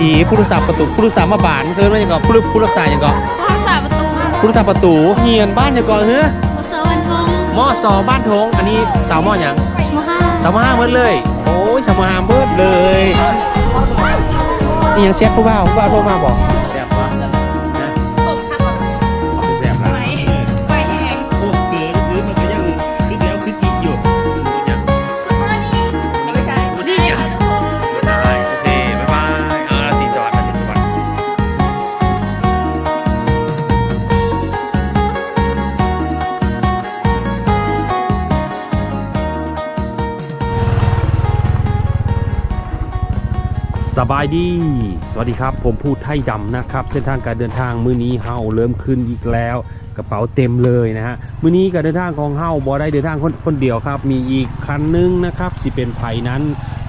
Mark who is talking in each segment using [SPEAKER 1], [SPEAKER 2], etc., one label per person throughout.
[SPEAKER 1] ายดีผู้รักษาประตูผู้รักษามาบานเกินว่าอย่างก่อนผู้รักผู้รักษาอย่างก่อน
[SPEAKER 2] ผู้รักษาประตู
[SPEAKER 1] ผู้รักษาประตูเฮียนบ้านอย่างก่อนเฮ้อ
[SPEAKER 2] มอเซอร์วันทอง
[SPEAKER 1] หม้อซอบ้านทงอันนี้สาวหม้ออย่าง
[SPEAKER 2] มห้า
[SPEAKER 1] สาวหม้อห้าเบิดเลย โอ้ยสาวหม้อห้าเบิดเลยนี่ยังเช็คผู้บ่าวผู้บ่าวโทรมาบอก
[SPEAKER 2] ส
[SPEAKER 1] บายดี สวัสดีครับ ผมพูดไทยดำนะครับ เส้นทางการเดินทางมื้อนี้เฮาเริ่มขึ้นอีกแล้ว กระเป๋าเต็มเลยนะฮะ มื้อนี้การเดินทางของเฮาบ่ได้เดินทางคนคนเดียวครับ มีอีกคันนึงนะครับสิเป็นไผ่นั้น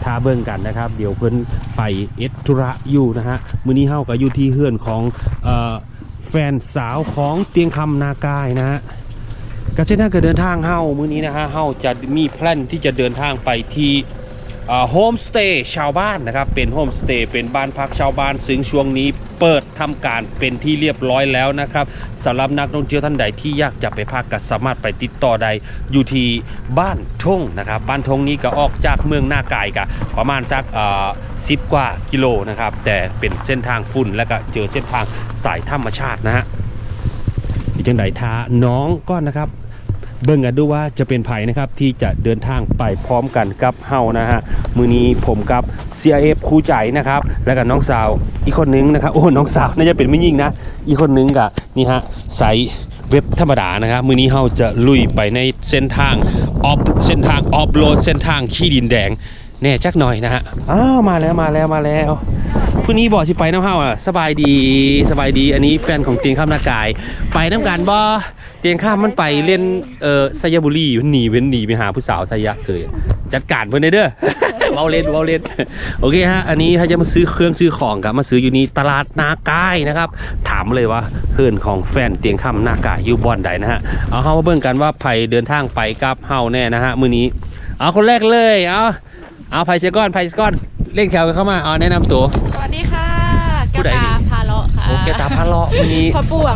[SPEAKER 1] ทาเบิ่งกันนะครับ เดี๋ยวเพิ่นไปเอสธุระอยู่นะฮะ มื้อนี้เฮาก็อยู่ที่เฮือนของออแฟนสาวของเตียงคำนากายนะฮะการเส้นทางการเดินทางเฮามื้อนี้นะฮะ เฮาจะมีแพลนที่จะเดินทางไปที่ โฮมสเตย์ชาวบ้านนะครับ เป็นโฮมสเตย์เป็นบ้านพักชาวบ้านซึ่งช่วงนี้เปิดทำการเป็นที่เรียบร้อยแล้วนะครับสำหรับนักท่องเที่ยวท่านใดที่อยากจะไปพักก็สามารถไปติดต่อได้อยู่ที่บ้านทงนะครับ บ้านทงนี้ก็ออกจากเมืองหน้ากายกะประมาณสักสิบกว่ากิโลนะครับ แต่เป็นเส้นทางฝุ่นแล้วก็เจอเส้นทางสายธรรมชาตินะฮะที่จังไดท้าน้องก้อนนะครับ เบิ่งกันดูว่าจะเป็นไผนะครับที่จะเดินทางไปพร้อมกันกับเฮานะฮะมือนี้ผมกับ CIF ครูใจนะครับ แล้วก็น้องสาวอีกคนนึงนะครับโอ้น้องสาวน่าจะเป็นไม่ยิ่งนะ อีกคนนึงกับนี่ฮะใสเว็บธรรมดานะครับมือนี้เฮาจะลุยไปในเส้นทางออฟเส้นทางออฟโรดเส้นทางขี้ดินแดง แน่จักหน่อยนะฮะอ้าวมาแล้วมาแล้วมาแล้วผู้นี้บอกสิไปน้ำเฮาอะสบายดีสบายดีอันนี้แฟนของเตียงข้ามนากาย ไปน้ำกันบ่เตียงข้ามมันไปเล่นเอ่อไซยบุรีมันหนีเว้นหนีไปหาผู้สาวไซยะเสยจัดการเพื่อนได้เด้อเว้าเล่นเว้าเล่นโอเคฮะอันนี้ถ้าจะมาซื้อเครื่องซื้อของกับมาซื้ออยู่นี่ตลาดนากายนะครับ ถามเลยว่าเพื่อนของแฟนเตียงข้ามนากายอยู่บอนใดนะฮะเอาเข้ามาเบิ่งกันว่าไผเดินทางไปกับเฮาแน่นะฮะมื้อนี้เอาคนแรกเลยเอา เอาไผเชก้อนไผเชก้อนเล่นแถวกันเข้ามาเอาแนะนำตัว
[SPEAKER 2] สวัสดีค่ะ
[SPEAKER 1] ผู้
[SPEAKER 2] แก้ว
[SPEAKER 1] ใด
[SPEAKER 2] ตา
[SPEAKER 1] นี่
[SPEAKER 2] พาเลาะค่ะ
[SPEAKER 1] โอเคตาพะเลาะมื้อนี้
[SPEAKER 2] พระป่วง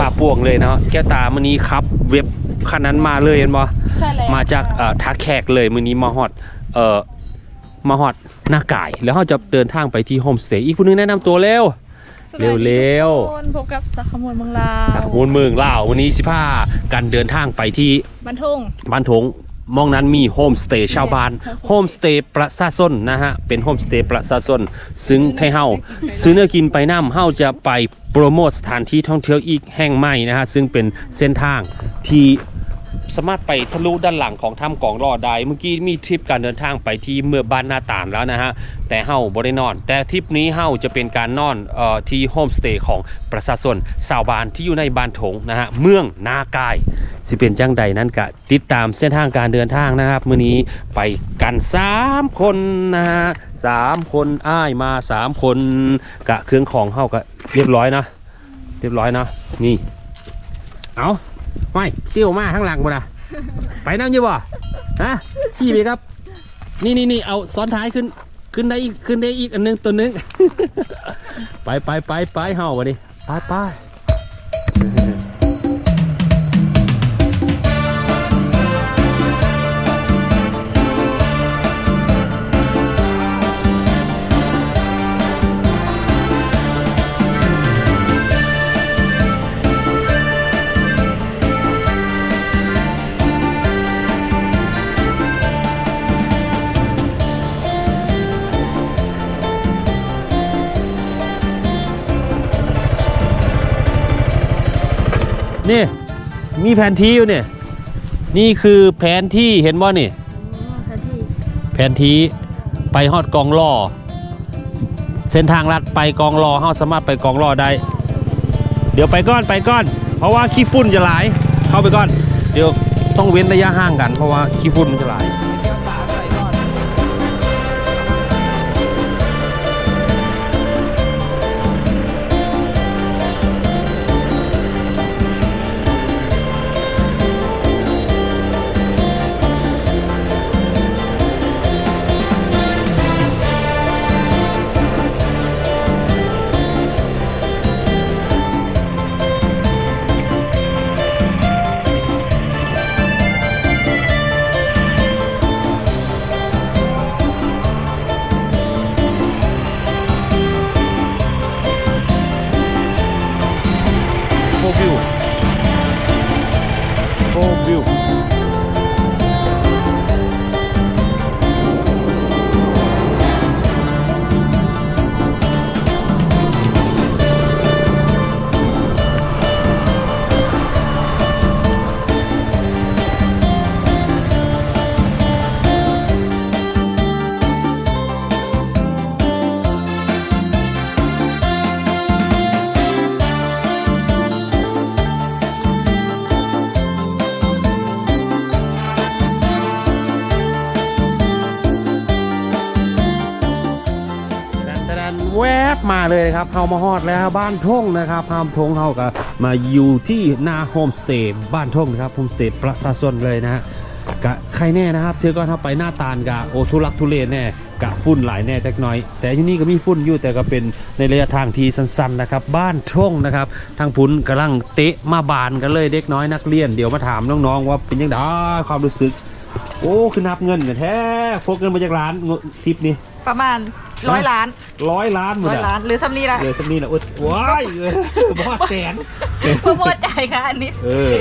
[SPEAKER 1] ป่าป่วงเลยเนาะแก้วตามื้อนี้ครับ เว็บคันนั้นมาเลยเห็นบ่
[SPEAKER 2] ใช่แล้ว
[SPEAKER 1] มาจากเอ่อท่าแขกเลยมื้อนี้มาฮอดเอ่อมาฮอดหน้ากาย แล้วเราจะเดินทางไปที่โฮมสเตย์อีกผู้หนึงแนะนำตัวเร็ว
[SPEAKER 2] สวัสดี
[SPEAKER 1] เร็วๆ
[SPEAKER 2] ทุกคนพบกับสักขมวลเมืองลาว
[SPEAKER 1] มูลเมืองลาววันนี้สิพาการเดินทางไปที่
[SPEAKER 2] บรรทุง
[SPEAKER 1] บ้านทง มองนั้นมีโฮมสเตย์ชาวบ้านโฮมสเตย์ประชาชนนะฮะ เป็นโฮมสเตย์ประชาชนซึ่งไทยเฮาซื้อเนื้อกินไปน้ำเฮาจะไปโปรโมทสถานที่ท่องเที่ยวอีกแห่งใหม่นะฮะ ซึ่งเป็นเส้นทางที่ สามารถไปทะลุด้านหลังของถ้ำกองรอได้ เมื่อกี้มีทริปการเดินทางไปที่เมืองบ้านนาตานแล้วนะฮะ แต่เฮาบ่ได้นอน แต่ทริปนี้เฮาจะเป็นการนอนออที่โฮมสเตย์ของประชาชนชาวบ้านที่อยู่ในบ้านถงนะฮะ เมืองนากาย สิเป็นจังใดนั้นก็ติดตามเส้นทางการเดินทางนะครับ มื้อนี้ไปกัน 3 คนนะฮะสามคนอ้ายมาสามคนกะเครื่องของเฮาก็เรียบร้อยนะ เรียบร้อยนะ นี่ เอา ไม่เซี่ยวมาข้างหลังบ่นะไปนั่งอยู่บ่ฮะขี่ไปครับ นี่นี่นี่เอาซ้อนท้ายขึ้น ขึ้นได้อีกขึ้นได้อีกอันหนึงตัวหนึง ไปไปไปไปเฮาวะดิไปไป นี่มีแผนที่อยู่เนี่ยนี่คือแผนที่เห็นบ่นี่ แผนที่ไปฮอดกองล่อเส้นทางลัดไปกองล่อเฮาสามารถไปกองล่อได้ เดี๋ยวไปก้อนไปก้อน เพราะว่าขี้ฝุ่นจะหลาย เข้าไปก้อน เดี๋ยวต้องเว้นระยะห่างกัน เพราะว่าขี้ฝุ่นมันจะหลาย บมาเลยครับเฮามาฮอดแล้วบ้านท่งนะครับบ้านท่งเฮาก็มาอยู่ที่หนาโฮมสเตย์บ้านท่งนะครับโฮมสเตย์ประชาชนเลยนะฮะกะใครแน่นะครับเธอก็ถ้าไปหน้าตาลกะโอทุลักทุเลแน่กะฝุ่นหลายแน่จักน่อย แต่ที่นี่ก็มีฝุ่นอยู่แต่ก็เป็นในระยะทางที่สั้นๆนะครับ บ้านท่งนะครับ ทางพุ้นกำลังเตะมาบานกันเลยเด็กน้อยนักเรียน เดี๋ยวมาถามน้องๆว่าเป็นยังไงความรู้สึก โอ้คือนับเงินกันแท้พกเงินมาจากร้านทิปนี้
[SPEAKER 2] ประมาณ ร้อยล้าน
[SPEAKER 1] ร้อยล้านหมด
[SPEAKER 2] ร้อย
[SPEAKER 1] อะ
[SPEAKER 2] ล้านหรือซัมนี่ละ
[SPEAKER 1] เลยสักนี้แหละโอ๊ยว้ายเออบ่ว่าแสน
[SPEAKER 2] เพื่อพอใจค่ะอันนี้
[SPEAKER 1] เออ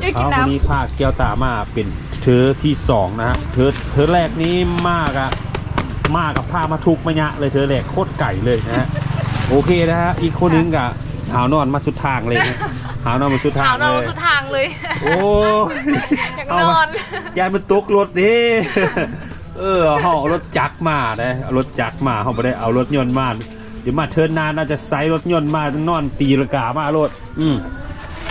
[SPEAKER 2] อยากกิ
[SPEAKER 1] เอา
[SPEAKER 2] น
[SPEAKER 1] วัน
[SPEAKER 2] น้ำ
[SPEAKER 1] นี้พาเกียวตามาเป็นเธอที่สองนะฮะเธอเธอแรกนี้มากอะมากกับพามาทุกมายะเลยเธอแรกโคตรไก่เลยนะฮะโอเคนะฮะอีกคนนึงกับหาวนอนมาสุดทางเลยนะหาวนอนมาสุดทาง
[SPEAKER 2] ขาว
[SPEAKER 1] เล
[SPEAKER 2] นอน
[SPEAKER 1] ย
[SPEAKER 2] สุดทางเลย
[SPEAKER 1] โอ้
[SPEAKER 2] อยาก
[SPEAKER 1] เอา
[SPEAKER 2] น
[SPEAKER 1] มา
[SPEAKER 2] อน
[SPEAKER 1] ยายมันตกรถดิ เออเขาเอารถจักรมาได้เอารถจักรมาเขาไม่ได้เอารถยนต์มาเดี๋ยวมาเทิร์นนานน่าจะไซส์รถยนต์มานอนตีละกามารถอืม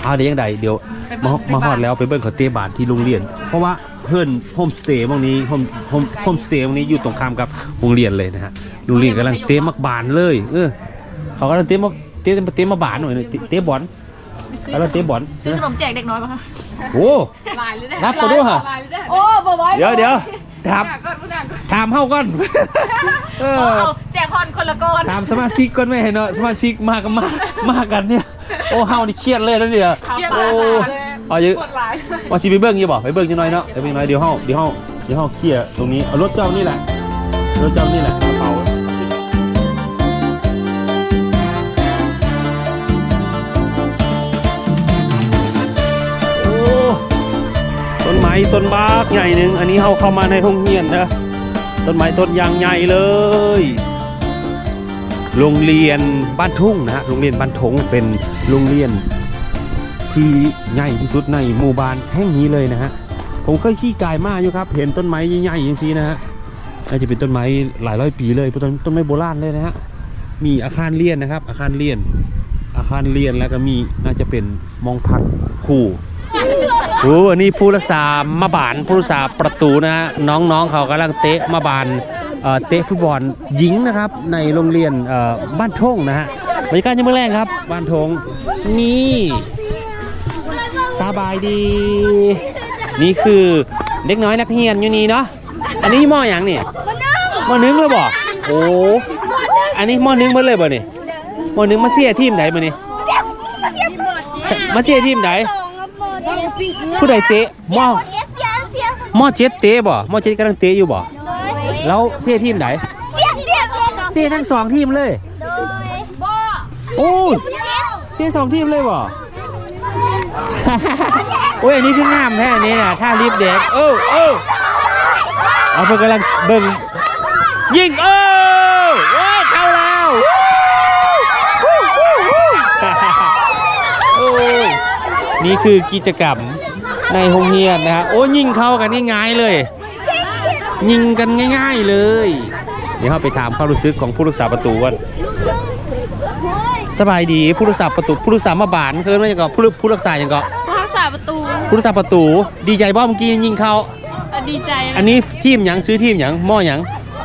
[SPEAKER 1] เอาเดี๋ยวยังไงเดี๋ยวมามาฮอดแล้วไปเบิ้งเขาเตะบานที่โรงเรียน เพราะว่าเพื่อนโฮมสเตย์พวกนี้โฮมโฮมโฮมสเตย์พวกนี้อยู่ตรงข้ามกับโรงเรียนเลยนะฮะโรงเรียนกำลังเตะมักบานเลย เออ เขากำลังเตะมาเตะเตะมาบานหน่อยเตะเตะบอลกำลังเตะบอล
[SPEAKER 2] ซื้อขนมแจกเด็กน้อยป่ะคะ
[SPEAKER 1] โอ้
[SPEAKER 2] ลายเลยได้
[SPEAKER 1] นับมาด้วยเหรอ
[SPEAKER 2] โอ้บ่อย
[SPEAKER 1] เดี๋ยวเดี๋ยว ถาม
[SPEAKER 2] ก่อนผู้นางก่อน
[SPEAKER 1] ถามเฮาก่อนเออ
[SPEAKER 2] เอาแจกคอนคนละก้อน
[SPEAKER 1] ถามสมาชิกก่อนไหมเห็นเนาะสมาชิกมากันมามากันเนี่ย โอ้เฮานี่เครียดเลยแล้วเนี่ย
[SPEAKER 2] เครียด
[SPEAKER 1] โอ้
[SPEAKER 2] เลย
[SPEAKER 1] เอาเยอะ
[SPEAKER 2] ปวดหลาย
[SPEAKER 1] ว่าสิไปเบิ่งอยู่บ่ไปเบิ่งจังหน่อยเนาะไปเบิ่งหน่อยเดี๋ยวเฮาเดี๋ยวเฮาเดี๋ยวเฮาเคลียร์ตรงนี้เอารถเจ้านี่แหละรถเจ้านี่แหละกระเป๋า ต้นไม้ต้นบากใหญ่หนึ่งอันนี้เฮาเข้ามาในโรงเรียนนะต้นไม้ต้นยางใหญ่เลย โรงเรียนบ้านทุ่งนะฮะโรงเรียนบ้านทงเป็นโรงเรียน ที่ใหญ่ที่สุดในหมู่บ้านแห่งนี้เลยนะฮะผมเคยขี่กายมาอยู่ครับ เห็นต้นไม้ใหญ่ๆอย่างนี้นะฮะน่าจะเป็นต้นไม้หลายร้อยปีเลยเพราะต้นต้นไม้โบราณเลยนะฮะมีอาคารเรียนนะครับ อาคารเรียน อาคารเรียนแล้วก็มีน่าจะเป็นมองพักครู โอ้อันนี้ผู้รักษามาบานผู้รักษาประตูนะฮะน้องๆเขากำลังเตะมาบานเเตะฟุตบอลหญิงนะครับในโรงเรียนบ้านทงนะฮะบรรยากาศยังไม่แรงครับ บ้านทงนี่สบายดี นี่คือเด็กน้อยนักเรียนอยู่นี่เนาะอันนี้มออย่างนี่มอหนึ่งแล้วบ่โอ้อันนี้มอหนึ่งมาเลยบ่นี่มอหนึ่งมาเสียทีมไหนบ่นี่มาเสียทีมไหน ผู้ใดเตะมอมอเจ็ดเตะบ่มอเจ็ดกำลังเตะอยู่บ่แล้วเสียทีมไหนเสียทั้งสองทีมเลยโอ้เสียสองทีมเลยบ่โอ้ยอันนี้คืองามแท้อันนี้น่ะท่ารีบเด็กเออเออเอาเพิ่นกำลังเบิ่งยิงเออโอ้ยเข้าแล้ววู้วู้วู้โอ้ย นี่คือกิจกรรมในโรงเรียนนะฮะโอ้ยิงเข้ากันง่ายๆเลย ยิงกันง่าย ๆเลย เดี๋ยวเราไปถามความรู้สึกของผู้รักษาประตูกันสบายดีผู้รักษาประตูผู้รักษามาบานเคินว่าอย่างก็ผู้ผู้รักษาอย่างก็
[SPEAKER 2] ผู้รักษาประตู
[SPEAKER 1] ผู้รักษาประตู ดีใจบ่เมื่อกี้ยิงเข้า
[SPEAKER 2] ดีใจ
[SPEAKER 1] อันนี้ทีมหยังซื้อทีมหยังหม้อหยัง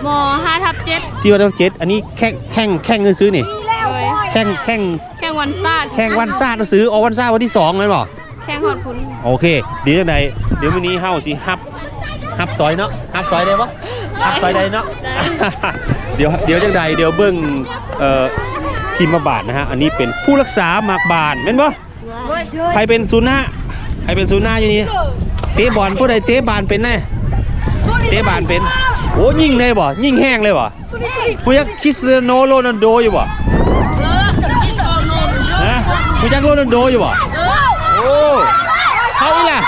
[SPEAKER 2] มห้าทับเจ็ด
[SPEAKER 1] ที่ว่าต้องเจ็ดอันนี้แข่งแข่งแข่งเงินซื้อนี่
[SPEAKER 2] เลย
[SPEAKER 1] แข่งแข่ง
[SPEAKER 2] แข่ง วันซาด
[SPEAKER 1] แข่งวันซาดซื้ออ๋อวันซาดวันที่สองเลยบ่
[SPEAKER 2] แข่งหอดคุณ
[SPEAKER 1] โอเคเดี๋ยวจังใดเดี๋ยววันนี้เฮาสิฮับฮับซอยเนาะฮับซอยได้ปะฮับซอยได้เนาะเดี๋ยวเดี๋ยวจังใดเดี๋ยวเบิ่งเอ่อทีมมาบาทนะฮะอันนี้เป็นผู้รักษาหมากบานแม่นบ่ใครเป็นศูนย์หน้าใครเป็นศูนย์หน้าอยู่นี่เตะบอลผู้ใดเตะบานเป็นแน่เตะบานเป็นโอ้ยิงเลยบ่ยิงแห้งเลยบ่ผู้ยักคริสเตียโนโรนัลโดอยู่บ่ ฮะผู้ยักโรนัลโดอยู่บ่โอ้เขาอีล่ะ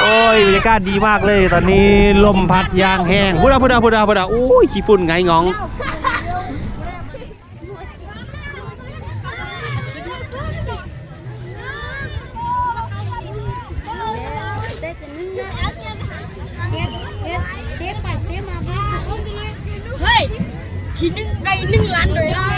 [SPEAKER 1] โอ้ยบรรยากาศดีมากเลย ตอนนี้ลมพัดยางแห้งพุดาพุดาพุดาพุดาโอ้ยขี้ฝุ่นไงงอง
[SPEAKER 3] เฮ้ย ทีหนึ่งได้หนึ่งล้านเลยล่ะ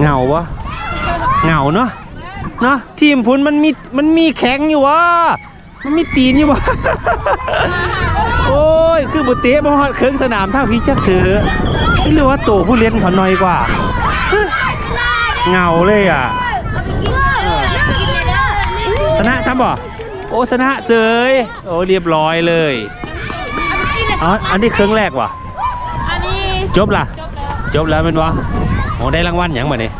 [SPEAKER 1] เหงาวะเหงาเนาะเนาะทีมพุนมันมีมันมีแข็งอยู่วะมันมีตีนอยู่วะโอ้ยคือบุเตะมาฮอดเครื่องสนามทางพี่จักเถอะไม่รู้ว่าตัวผู้เล่นเขาน้อยกว่าเหงาเลยอะชนะซ้ำบ่โอ้ชนะเสยโอ้เรียบร้อยเลยอ๋ออันนี้เครื่องแรกว่ะ
[SPEAKER 2] อันนี้
[SPEAKER 1] จบล่ะ
[SPEAKER 2] จบแล้ว
[SPEAKER 1] จบแล้วเป็นวะ โอ้ได้รางวัลอย่างบ่เนี่ย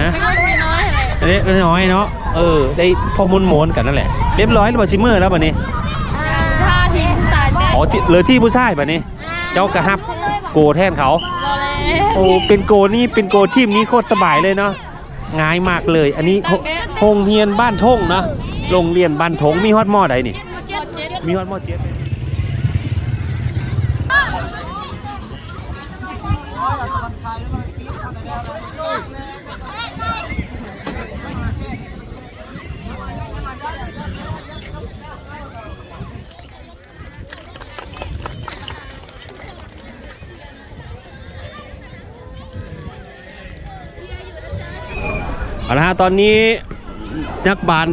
[SPEAKER 1] ฮะ
[SPEAKER 2] ไม่น้อยอะไร
[SPEAKER 1] อันนี้น้อยเนาะเออได้พอมุนโมนๆกันนั่นแหละเรียบร้อยแล้วบ่ชิเมอร์แล้วบ่นี้
[SPEAKER 2] ท่าทีมสายแดง
[SPEAKER 1] อ๋อที่เหลือที่ผู้ชายบ่นี้เจ้ากระฮับโกแทนเขา
[SPEAKER 2] รอเลย
[SPEAKER 1] โอ้เป็นโกนี่เป็นโกทีมนี้โคตรสบายเลยเนาะง่ายมากเลย อันนี้โรงเรียนบ้านทงนะโรงเรียนบ้านทงมีฮอดหม้อใดนี่
[SPEAKER 2] เจ็ดเจ็ด
[SPEAKER 1] มีฮอดหม้อเจ็ดเเอาละฮะตอนนี้นักบาล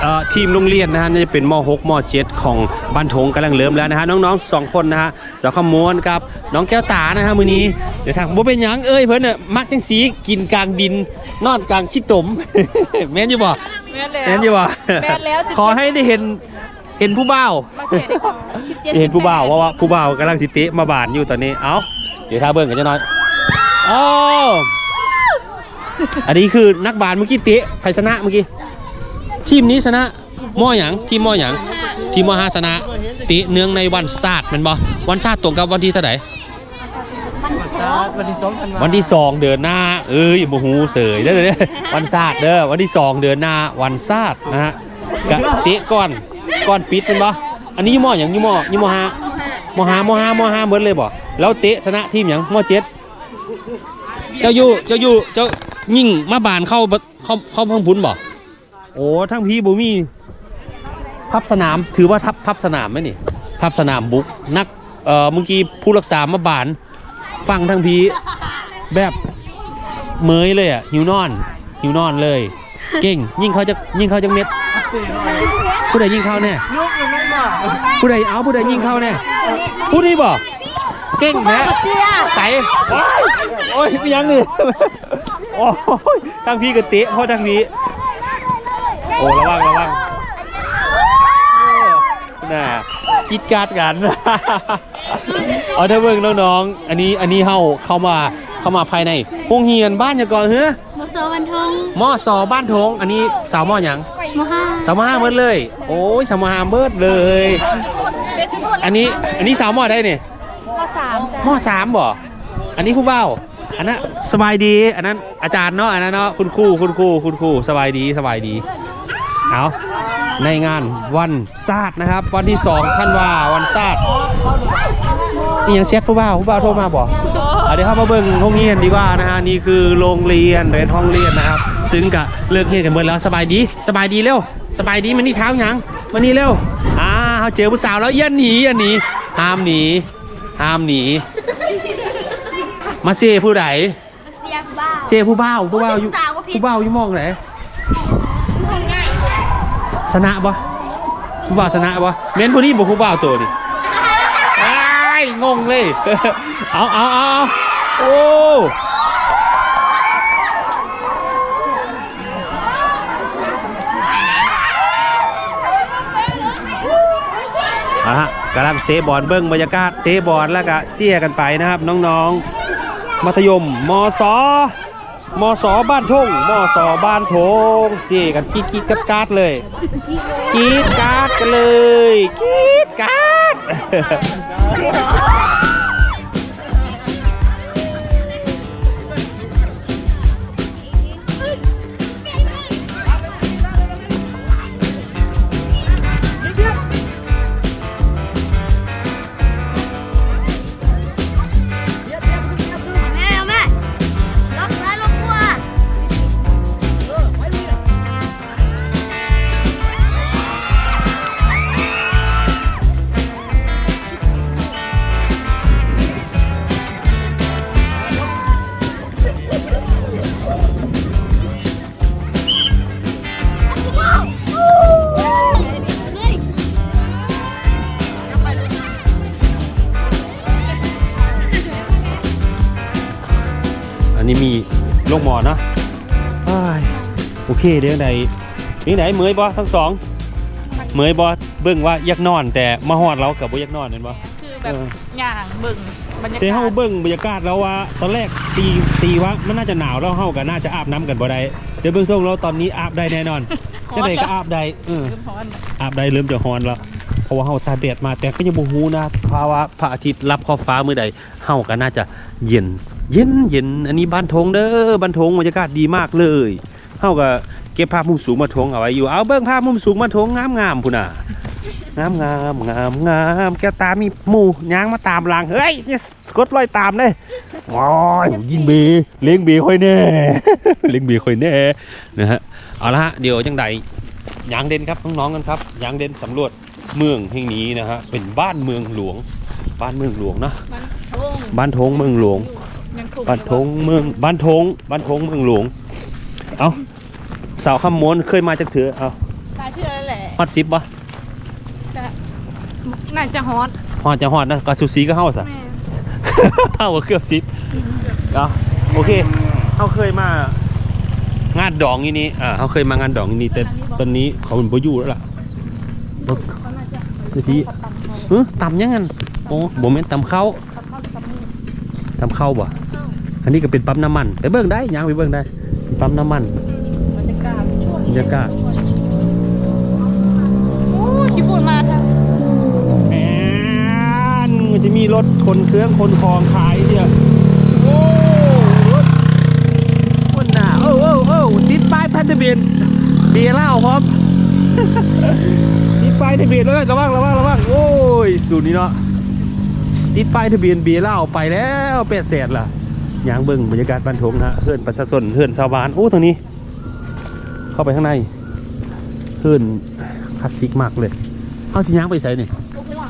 [SPEAKER 1] เอ่อทีมโรงเรียนนะฮะน่าจะเป็นม .6 ม .7 ของบ้านทงกำลังเริ่มแล้วนะฮะน้องๆสองคนนะฮะสาวขมวนกับน้องแก้วตานะฮะมือนี้เดี๋ยวทางบ่เป็นหยังเอ้ยเพิ่นน่ะมักจังสีกินกลางดินนอนกลางขี้ตมแม่นอยู่บ่
[SPEAKER 2] แม่นแล้ว
[SPEAKER 1] แม่นอยู่บ่
[SPEAKER 2] แม่นแล้ว17
[SPEAKER 1] ขอให้ได้เห็นเห็นผู้บ่าว
[SPEAKER 2] มาเสียได้ของ17
[SPEAKER 1] ได้เห็นผู้บ่าวเพราะว่าผู้บ่าวกำลังสิเตะมาบานอยู่ตอนนี้เอ้าเดี๋ยวท่าเบิ่งกันจะน้อยอ้าว อันนี้คือนักบาลเมื่อกี้เตะใครชนะเมื่อกี้ ทีมนี้ชนะหม้อหยังทีมหม้อหยังทีมหม้อห้าชนะติเนื่องในวันศาสตร์แมันบ่วันศาสตร์ตรงกับวันที่เท่าไหร่
[SPEAKER 4] วันที่สองธันวา
[SPEAKER 1] วันที่สองเดือนหน้า เอ้ยบ่ฮู้เสยเด้อเด้อวันศาสตร์เด้อวันที่สองเดือนหน้าวันศาสตร์นะฮะกะเตะก่อนก่อนปิดแมันบ่อันนี้ยี่หม้อหยังยี่หม้อยี่หม้อห้าหม้อห้าหม้อห้าหม้อห้าเบิดเลยบ่แล้วเตะชนะทีมหยังหม้อเจ็ดเจ้าอยู่เจ้าอยู่เจ้า ยิ่งมาบานเข้าบ่เข้าเข้าพังพุนบ่โอ้ทั้งพี่บูมี่พับสนามถือว่าทับพับสนามไหมนี่พับสนามบุกนักเอ่อเมื่อกี้ผู้รักษามาบาน ฟังทั้งพีแบบเมยเลยอะหิวนอน หิวนอนเลย เก่ง ยิ่งเขาจะยิ่งเขาจะเม็ดผู้ใดยิ่งเข้าแน่
[SPEAKER 4] ลูกยังไม่มา
[SPEAKER 1] ผู้ใดเอาผู้ใดยิ่งเข้าแน่ผู้นี้บอกเก่งแนะใส่ว้ายโอ้ยไปยังนี่ โอ้ยทั้งพี่ก็เตะเพราะทั้งพี่โอ้ระวังระวังโอ้น่าคิดการ์ดกัน เอาถ้าเบิ่งน้องๆ อันนี้อันนี้เฮาเข้ามาเข้ามาภายในโรงเรียนบ้านอย่าก่อนเฮ้อ
[SPEAKER 2] มอสวันทอง
[SPEAKER 1] มอสอบ้านทงอันนี้สาวมอหยัง
[SPEAKER 2] มห้า
[SPEAKER 1] สาวมอห้าเบิดเลย โอ้ยสาวมอห้าเบิดเลย อันนี้อันนี้สาวมอได้เนี่ย
[SPEAKER 2] มสามจ้ะ
[SPEAKER 1] มสามบ่ อันนี้ผู้เบ้า อันนั้นสบายดี อันนั้นอาจารย์เนาะอันนั้นเนาะคุณครูคุณครูคุณครูสบายดีสบายดีเอาในงานวันศาสตร์นะครับ วันที่สองท่านว่าวันศาสตร์นี่ยังเช็ดผู้บ้าวผู้บ้าโทรมาบ่อะเดี๋ยวเข้ามาเบิ่งห้องเรียนดีกว่านะฮะนี่คือโรงเรียนเป็นห้องเรียนนะครับ ซึ่งกะเลิกเรียนกันหมดแล้วสบายดีสบายดีเร็วสบายดีมันนี่เท้าหยังมันนี่เร็วอ่าเขาเจอผู้สาวแล้วอย่าหนีอย่าหนีห้ามหนีห้ามหนี มาเซผู้ใด
[SPEAKER 3] เสียบ้า
[SPEAKER 1] เซผู้บ่าวผู้บ่าวอยู่
[SPEAKER 3] ผู้สาวก็ผิด
[SPEAKER 1] ผู้บ่าวอยู่หมองไหน
[SPEAKER 3] ห้องง่าย
[SPEAKER 1] ชนะปะผู้บ่าวชนะปะเม้นผู้นี้บอกผู้บ่าวตัวดิไอ้ายงงเลยเอาเอาเอาเอาโอ้เอาละฮะกำลังเตะบอลเบิ้งบรรยากาศเตะบอลแล้วก็เชียร์กันไปนะครับ น้องๆ มัธยมมสมสบ้านทงมสบ้านทงเสียกันกีดกีดกัดกัดเลยกีดกัดกันเลยกีดกัด
[SPEAKER 3] เนาะ
[SPEAKER 1] เอ้ยโอเคเดี๋ยวไหนนี่ไหนเมยบอทั้งสองเมยบอเบิ่งว่าอยากนอน แต่มาฮอดเรากับบ่อยากนอนเห็นบ่
[SPEAKER 2] คือแบบ
[SPEAKER 1] เออ
[SPEAKER 2] อย่างเบิ่งบรรยากาศ
[SPEAKER 1] แต่เฮาเบิ่งบรรยากาศแล้วว่า ตอนแรกตีตีว่ามันน่าจะหนาวแล้วเฮาก็น่าจะอาบน้ำกันบ่ได้เดี๋ยวเบิ่งส่งเราตอนนี้อาบได้แน่นอนจะได้ก็อาบได้เออ
[SPEAKER 2] เริ่มร้อน
[SPEAKER 1] อาบได้เริ่มจะฮอนแล้วเพราะว่าเฮาตากแดดมาแต่ก็ยังบ่ฮู้นะภาวะพระอาทิตย์รับขอบฟ้ามื้อใดเฮาก็น่าจะเย็น เย็นเย็นอันนี้บ้านทงเด้อบ้านทงบรรยากาศดีมากเลยเฮาก็เก็บภาพมุมสูงมาทงเอาไว้อยู่เอาเบิ่งภาพมุมสูงมาทงงามๆพุ่นน่ะงามงามงามงามแก้วตามีหมู่ย่างมาตามหลังเฮ้ยอย่าสะกดรอยตามเด้โอ้ยยิงเบเลี้ยงเบค่อยแน่เลี้ยงเบค่อยแน่นะฮะเอาละฮะเดี๋ยวจังใดยางเด่นครับน้องๆกันครับยางเด่นสำรวจเมืองแห่งนี้นะฮะเป็นบ้านเมืองหลวง บ้านเมืองหลวงนะ
[SPEAKER 2] มันโล่ง
[SPEAKER 1] บ้านทงเมืองหลวง
[SPEAKER 2] ยังถูก
[SPEAKER 1] บ้านทงเมืองบ้านทงบ้านทงเมืองหลวง เอาสาวคำม้วนเคยมาจากเถือเอา
[SPEAKER 2] ตายเพื่อแหละ
[SPEAKER 1] ฮอดซิปบ่
[SPEAKER 2] จะน่าจะฮอต
[SPEAKER 1] ฮอดจะฮอดนะกาซูซีก็เฮาซะ
[SPEAKER 2] แม่
[SPEAKER 1] เฮาก็เกือบซิปเอาโอเคเฮาเคยมางานดองที่นี้อ่าเฮาเคยมางานดองที่นี้แต่ตอนนี้เขาเป็นบ่อยู่แล้วล่ะรถ
[SPEAKER 2] เขาน่าจะ
[SPEAKER 1] คือที่
[SPEAKER 2] ตัดตัดเขา
[SPEAKER 1] เฮ้ตำยังงั้นโอ้บ่แม่นตำข้าว
[SPEAKER 2] ตัดเข้าตัดมือ
[SPEAKER 1] ทำเข้าบ่ อันนี้ก็เป็นปั๊มน้ำมันแต่เบิ่งได้ยางไปเบิ่งได้เป็นปั๊มน้ำมัน
[SPEAKER 2] บรรยากาศช่วง
[SPEAKER 1] บรรยากาศ
[SPEAKER 2] โอ้ขี้ฝุ่นมาทาง
[SPEAKER 1] แอนมันจะมีรถคนเครื่องคนคลองขายเนี่ยโอ้รถคนหนาโอ้โอ้โอ้ติดป้ายพันทะเบียนเบียร์เหล้าพร้อมติดป้ายทะเบียนเลยระวังระวังระวังโอ้ยสูตรนี้เนาะติดป้ายทะเบียนเบียร์เหล้าไปแล้วเป็ดแสดล่ะ ยางเบิ่งบรรยากาศบ้านทงนะฮะเฮือนประชาชนเฮือนชาวบ้านโอ้ตรงนี้ เข้าไปข้างในเฮือนคลาสสิกมากเลยเข้าสิยางไปใส่นี่
[SPEAKER 2] ลูกหัว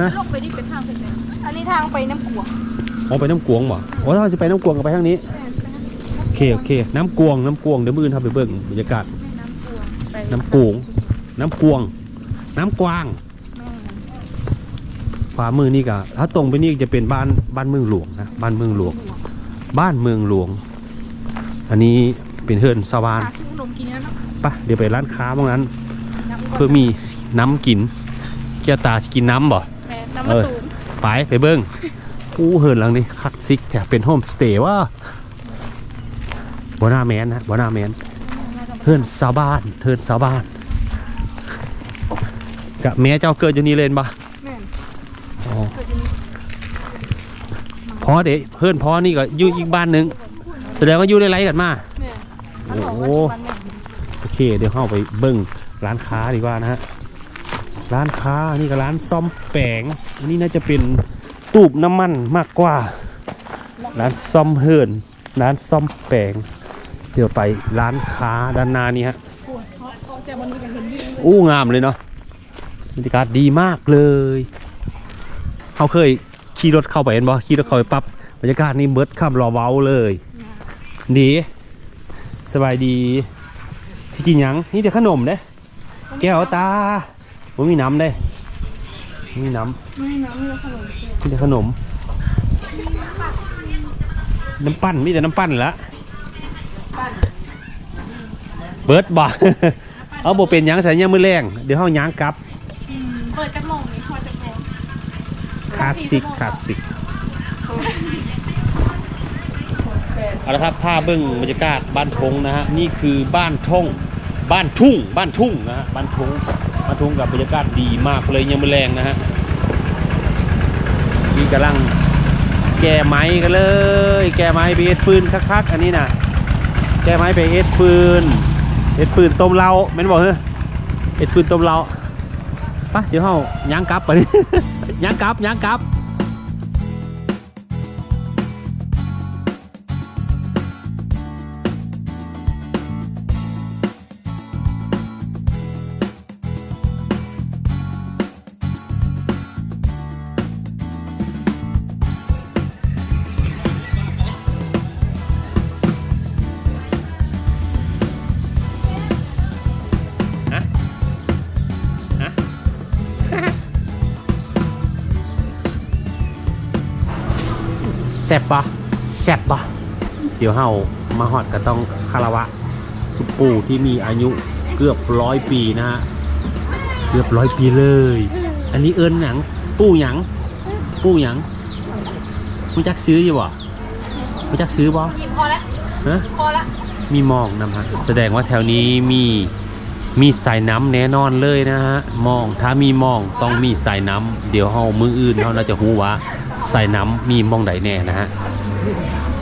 [SPEAKER 1] ฮะ
[SPEAKER 2] ลกไปนี่เป็นทางเป็นไงอันนี้ทางไปน้ำกัว
[SPEAKER 1] อ๋อไปน้ำกวงบ่โอ้ถ้าจะไปน้ำกวงก็ไปทางนี้โอเคโอเค น้ำกวงน้ำกวงเดี๋ยวมืออนทำไปเบิ่งบรรยากาศ
[SPEAKER 2] ไป
[SPEAKER 1] น้ำกวงน้ำกวง น้ำกวาง
[SPEAKER 2] แม่
[SPEAKER 1] ขวามือนี่ก็ถ้าตรงไปนี่จะเป็นบ้านบ้านเมืองหลวงนะบ้านเมืองหลวง บ้านเมืองหลวง อันนี้เป็นเฮือนสวาน
[SPEAKER 2] หาที่ขนมกินแล้วเนาะ
[SPEAKER 1] ปะเดี๋ยวไปร้านค้าบางนั้น
[SPEAKER 2] น้ำ
[SPEAKER 1] เพื่อมีน้ำกินแก้วตาจะกินน้ำบ่
[SPEAKER 2] แม่น้ำมะตูม
[SPEAKER 1] ไปไปเบิ้งอู้เหินหลังนี้คลาสสิกแถเป็นโฮมสเตย์ว่าบนาแมนนะบนาแมนเฮือนสาวบ้านเฮือนสาวบ้านกะแม่เจ้าเกิดอยู่นี่เลยป พอเด็เฮือนพอนี่ก็อยู่อีกบ้านหนึ่งแสดงว่าอยู่ไล่ๆกันมา
[SPEAKER 2] แม่มันบอก
[SPEAKER 1] โอ้
[SPEAKER 2] ว่าที่บ้านแม่
[SPEAKER 1] โอเค เดี๋ยวเข้าไปเบิ้งร้านค้าดีกว่านะฮะ ร้านค้านี่ก็ร้านซ่อมแปลงอันนี้น่าจะเป็นตูบน้ำมันมากกว่า ร้านซ่อมเฮิรนร้านซ่อมแปลงเดี๋ยวไปร้านค้าด้านหน้านี้ฮะ
[SPEAKER 2] ปวดเพราะเขาแต่วันนี้ก็เห็นดีเลย
[SPEAKER 1] อู้งามเลยเนาะบรรยากาศดีมากเลยเขาเคย ขี่รถเข้าไปเห็นบ่ขี่รถเข้าไปปั๊บบรรยากาศนี่เบิดข้ามรอเว้าเลยดีสบายดีสิกินยังนี่แต่ขนมเด้แก้วตาผมมีน้ำได้มีน้
[SPEAKER 2] ไม่น้ำไม่ขนม
[SPEAKER 1] มีแต่ขนม น้ำปั้นมีแต่น้ำปั้นละเบิร์ดบ่เอาบ่เป็นยังใส่ยังมือแรงเดี๋ยวเฮาย้างกลับ
[SPEAKER 2] เปิดกระหม่อม
[SPEAKER 1] ลาสสิกคลาสสิกเอาละครับภาพเบิ้องบรรยากาศบ้านทงนะฮะนี่คือบ้านทงบ้านทุ่ง บ้านทุ่งนะฮะบ้านทงบ้านทงกับบรรยากาศดีมากเลยยังมือแรงนะฮะนี่กำลังแก้ไม้กันเลย แก้ไม้ไปเอ็ดฟืนคักๆอันนี้นะแก้ไม้ไปเอ็ดฟืนเอ็ดฟืนต้มเหล้าแม่นบอกเฮ้เอ็ดฟืนต้มเหล้าไปเดี๋ยวเฮาย่างกลับไป ยังกลับยังกลับ ซ่บปะแซ่บปะเดี๋ยวเฮามาฮอดก็ต้องคารวะคุณปู่ที่มีอายุเกือบร้อยปีนะฮะเกือบร้อยปีเลย อันนี้เอิญหยัง ปู่หยังปู่หยังคุณจักซื้ออยู่บ่คุณจักซื้อบ่
[SPEAKER 2] กินพอแล้ว
[SPEAKER 1] ฮะ
[SPEAKER 2] พอแล้ว
[SPEAKER 1] มีหมองนำฮะแสดงว่าแถวนี้มีมีสายน้ำแน่นอนเลยนะฮะหมองถ้ามีหมองต้องมีสายน้ำเดี๋ยวเฮามืออื่นเฮาน่าจะฮู้ว่า ใสายน้ำมีมองใดแน่นะฮะ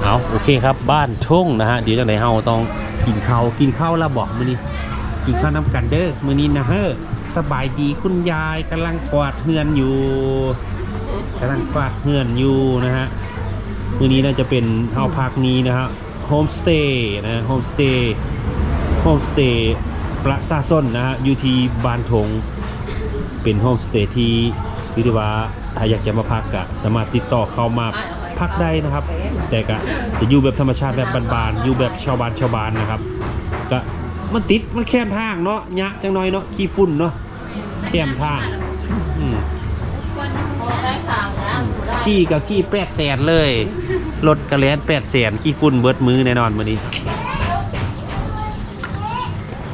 [SPEAKER 1] เอาโอเคครับบ้านทุ่งนะฮะเดี๋ยวจังไดเฮาต้องกินข้าวกินข้าวและบอกมื้อนี้กินข้าวน้ำกันเด้อมื้อนี้นะเฮ้อสบายดีคุณยายกำลังกวาดเฮือนอยู่กำลังกวาดเฮือนอยู่นะฮะมื้อนี้น่าจะเป็นเฮาพักนี้นะฮะโฮมสเตย์นะโฮมสเตย์โฮมสเตย์ประสาส้นนะฮะอยู่ที่บ้านทงเป็นโฮมสเตย์ที่ เรียกได้ว่าถ้าอยากจะมาพักก็สามารถติดต่อเข้ามาพักได้นะครับ แต่ก็จะอยู่แบบธรรมชาติแบบบานๆอยู่แบบชาวบ้านชาวบ้านนะครับก็มันติดมันแคบทางเนาะยะจังน้อยเนาะขี้ฝุ่นเนาะแคบทางขี้กับขี้แปดแสนเลยรถกระแลนแปดแสนขี้ฝุ่นเบิดมือแน่นอนวันนี้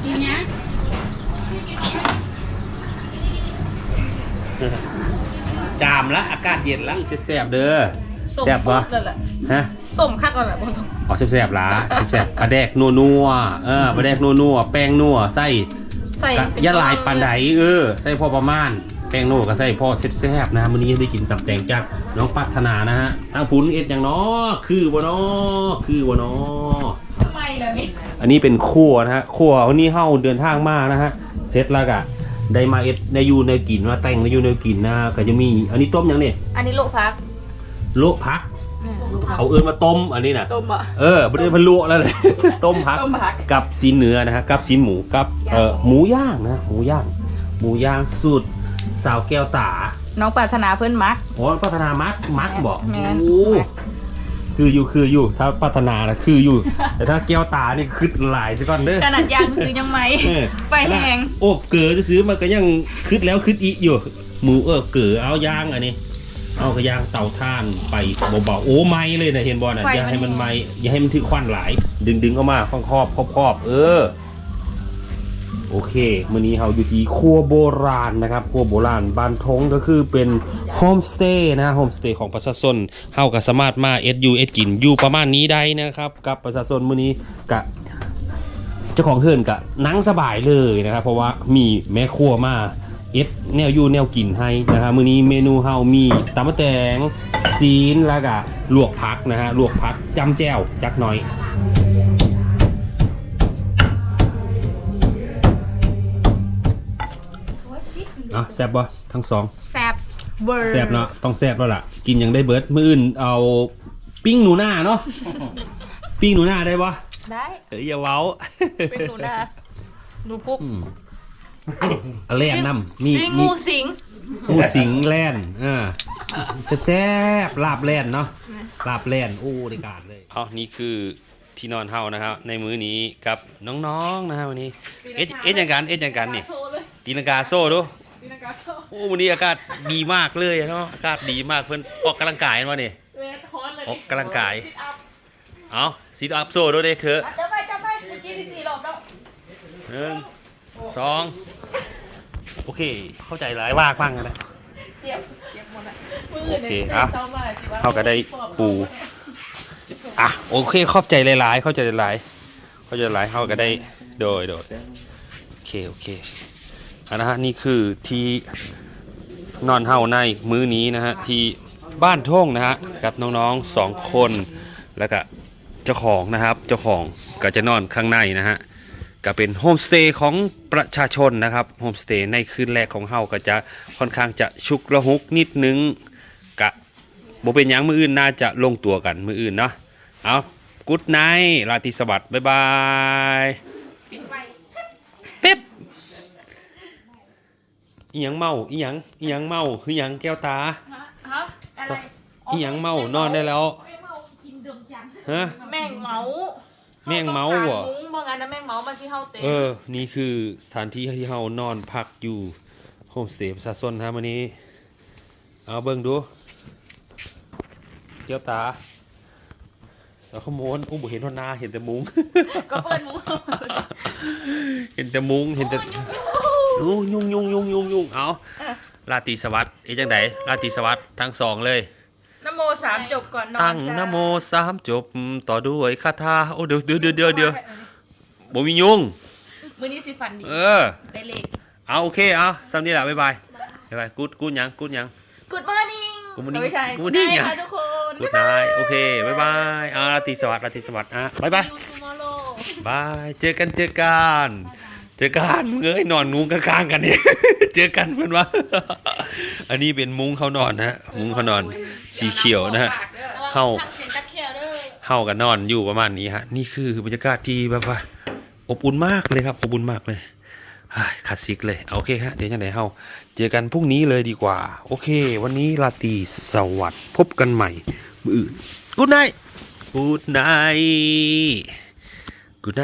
[SPEAKER 2] กินเนี้ย
[SPEAKER 1] จาม ละอากาศเย็นละแสบๆเด้อ
[SPEAKER 2] สม
[SPEAKER 1] แซ่บปะ
[SPEAKER 2] นั่นแหละ
[SPEAKER 1] ฮะ
[SPEAKER 2] สมคักนั่นแหละบ่ต้อง
[SPEAKER 1] ออกแสบๆละแสบๆปลาแดกนัวนัวๆเออปลาแดกนัวนัวๆแป้งนัวใส่
[SPEAKER 2] ใส่
[SPEAKER 1] กะ
[SPEAKER 2] เป็น
[SPEAKER 1] ยะลายปันไดเออใส่พอประมาณแป้งนัวก็ใส่พอแซ่บๆนะมื้อนี้ได้กินตับแตงจากน้องปัฒนานะฮะทางพุ้นเอ็ดอย่างน้อคือบ่น้อคือบ่น้อ
[SPEAKER 2] ทำไมล่ะนี่
[SPEAKER 1] อันนี้เป็นครัวนะฮะครัววันนี้เฮาเดินทางมานะฮะเสร็จแล้วก็ ได้มาเอ็ดได้อยู่ในกินมาแต่งได้อยู่ในกินนะก็จะมี อันนี้ต้มหยังนี่
[SPEAKER 2] อันนี้โลกพัก
[SPEAKER 1] โละพัก
[SPEAKER 2] อืม
[SPEAKER 1] เขาเอิ้นมาต้มอันนี้น่ะ
[SPEAKER 2] ต้มอะ
[SPEAKER 1] เออไม่ได้พะโลแล้วเลย ต้มพัก
[SPEAKER 2] ต้มผัก
[SPEAKER 1] กับซีนเนื้อนะฮะกับซีนหมูกับเอ่อหมูย่างนะหมูย่าง หมูย่างสูตรสาวแก้วตา
[SPEAKER 2] น้องปรารถนาเพื่อนมัก
[SPEAKER 1] โอ้พัฒนามักมักบอก
[SPEAKER 2] แม่น
[SPEAKER 1] โอ้ คืออยู่คืออยู่ถ้าพัฒนานะคืออยู่ แต่ถ้าแก้วตานี่คือหลายซะก่อนเด้อ
[SPEAKER 2] ขนาดยางซื้อยังไหม
[SPEAKER 1] เออ
[SPEAKER 2] ไฟแห้ง
[SPEAKER 1] โอบเก๋อจะซื้อมันก็ยังคืดแล้วคืดอีกอยู่ หมูเออเก๋อเอาย่างอันนี้ เอากระย่างเตาถ่านไปเบาๆโอ้ไหม้เลยนะเห็นบอลนะอย่าให้มันไหม้อย่าให้มันถึกควันหลายดึงดึงๆออกมาครอบครอบครอบครอบๆเออ โอเคมื้อนี้เราอยู่ที่ครัวโบราณนะครับครัวโบราณบ้านทงก็คือเป็นโฮมสเตย์นะโฮมสเตย์ของประชาชนเฮาก็สามารถมาเอ็ดยูเอ็ดกินอยู่ประมาณนี้ได้นะครับ กับประชาชนมื้อนี้กะเจ้าของเฮือนกะนั่งสบายเลยนะครับ เพราะว่ามีแม่ครัวมาเอ็ดแนวอยู่แนวกินให้นะครับมื้อนี้เมนูเฮามีตำมะแตงซีนแล้วก็ลวกผักนะฮะลวกผักจำแจ่วจักหน่อย นาะแซบบ่ทั้งสอง
[SPEAKER 2] แซบเบอร์
[SPEAKER 1] แซบเนาะต้องแซบแล้วล่ะ กินยังได้เบิร์ดมื้ออื่นเอาปิ้งหนูหน้าเนาะปิ้งหนูหน้าได้บ่
[SPEAKER 2] ได้
[SPEAKER 1] เอ้ยอย่าเว้า
[SPEAKER 2] เป็นหนูนาหนูปุ๊บ
[SPEAKER 1] อืมอะแล่นนำมี
[SPEAKER 2] นี่
[SPEAKER 1] มี
[SPEAKER 2] งูสิง
[SPEAKER 1] งูสิงแล่นอ่าแซ่บๆลาบแล่นเนาะลาบแล่นโอ้ได้การเลยอ๋อนี่คือที่นอนเฮานะครับในมื้อนี้กับน้องๆนะฮะวันนี้ เอ็ดเอ็ดอย่างกันเอ็ดอย่างกันนี่
[SPEAKER 2] โชว์เลย
[SPEAKER 1] ตีลังกาโซ่ดู
[SPEAKER 2] ตีลังกา โซ่
[SPEAKER 1] โอ้วันนี้อากาศดีมากเลยเนาะอากาศดีมากเพื่อนออกกำลังกายมาเนี่ย
[SPEAKER 2] เวทฮอนเลย
[SPEAKER 1] ออกกำลังกาย
[SPEAKER 2] ซิทอัพ
[SPEAKER 1] เอาซีดอัพโซ่ด้วยเด้อเถอะ
[SPEAKER 2] อะจะไปจะไปเมื่อกี้มีสี่รอบแล้ว
[SPEAKER 1] หนึ่งสองโอเค เข้าใจหลายว่ากบ้างนะ
[SPEAKER 2] เจ็บเจ็บหมดอะมือ
[SPEAKER 1] โอเค
[SPEAKER 2] นี่ย
[SPEAKER 1] อะ
[SPEAKER 2] ศร้มากสิวะ
[SPEAKER 1] เขาก็ได้ปูอะโอเคขอบใจหลายๆเข้าใจหลายๆเข้าใจหลายเขาก็ได้โดยโดยโอเคโอเคอั นนะฮะนี่คือที่นอนเฮาในมื้อนี้นะฮะที่บ้านท่งนะฮะกับน้องๆสองคนแล้วก็เจ้าของนะครับเจ้าของก็จะนอนข้างในนะฮะก็เป็นโฮมสเตย์ของประชาชนนะครับโฮมสเตย์ในคืนแรกของเฮาก็จะค่อนข้างจะชุกระหุกนิดนึงกะบ่เป็นยังมืออื่นน่าจะลงตัวกันมืออื่นเนาะเอากุ๊ดไนท์ราตรีสวัสดิ์บ๊ายบาย
[SPEAKER 2] ปิดไฟ
[SPEAKER 1] เป๊บ อีหยังเมาอีหยังอีหยังเมาคือหยังแก้วตา
[SPEAKER 2] ฮะอะไร
[SPEAKER 1] อีหยังเมานอนได้แล้ว
[SPEAKER 2] แม่งเมากินเดิมจัง
[SPEAKER 1] ฮะ
[SPEAKER 2] แม่งเมา
[SPEAKER 1] แม่งเมาเหรอ
[SPEAKER 2] ต้องกมุ้งบางอันนะแม่งเมามาที่เฮาเต็ม
[SPEAKER 1] เออ นี่คือสถานที่ที่เฮานอนพักอยู่โฮมสเตย์ประชาชนครับวันนี้ เอาเบิ่งดูแก้วตาสาวขโมนอุ้มบ่เห็นทนาเห็นแต่มุ้ง
[SPEAKER 3] ก็เปิดหมู
[SPEAKER 1] เห็นแต่มุ้งเห็นแต่ โอ้ยุ่ งยุ่งยุ่งยุ่งยุ่งเอาราตรีสวัสดิ์เอ๊ะจังไดราตรีสวัสดิ์ทั้งสองเลย
[SPEAKER 3] นโมสามจบก่อนนอน
[SPEAKER 1] ตั้ง
[SPEAKER 3] จ้า
[SPEAKER 1] นะโมสามจบต่อด้วยคาถาโอ้เดี๋ยวเดี๋ยวเดี๋ยวเดี๋ยวเดี๋ยวบ่มียุ่ง
[SPEAKER 3] มือนี้สิฝันดี
[SPEAKER 1] เออ
[SPEAKER 3] ได้เลข
[SPEAKER 1] เอาโอเคเอาซ้ำนี่แหละบ๊ายบายบ๊ายบายกูดกูดหยังกูดหยัง
[SPEAKER 3] Good morning
[SPEAKER 1] Good morning
[SPEAKER 3] ไม่ใช่
[SPEAKER 1] Good morning
[SPEAKER 3] Good night
[SPEAKER 1] อะ
[SPEAKER 3] ค่ะทุกคน
[SPEAKER 1] กูดนายโอเคบ๊ายบายอ่าราตรีสวัสดิ์ราตรีสวัสดิ์อะบ๊ายบาย
[SPEAKER 3] See you tomorrow
[SPEAKER 1] บายเจอกันเจอกัน เจอกันมึงเอ้ยนอนมุ้งข้างๆกันนี่เจอกันเพื่อนวะอันนี้เป็นมุ้งเขานอนนะฮะมุ้งเขานอนสีเขียวนะฮะ เข้า
[SPEAKER 3] เสียงตะเคียวเด้อ
[SPEAKER 1] เฮากันนอนอยู่ประมาณนี้ฮะ นี่คือบรรยากาศที่แบบว่าอบอุ่นมากเลยครับอบอุ่นมากเลยฮ่าคลาสสิกเลยโอเคฮะเดี๋ยวจังไหนเฮาเจอกันพรุ่งนี้เลยดีกว่า โอเค วันนี้ราตรีสวัสดิ์พบกันใหม่มืออื่นกูดไนกูดไนกูดไน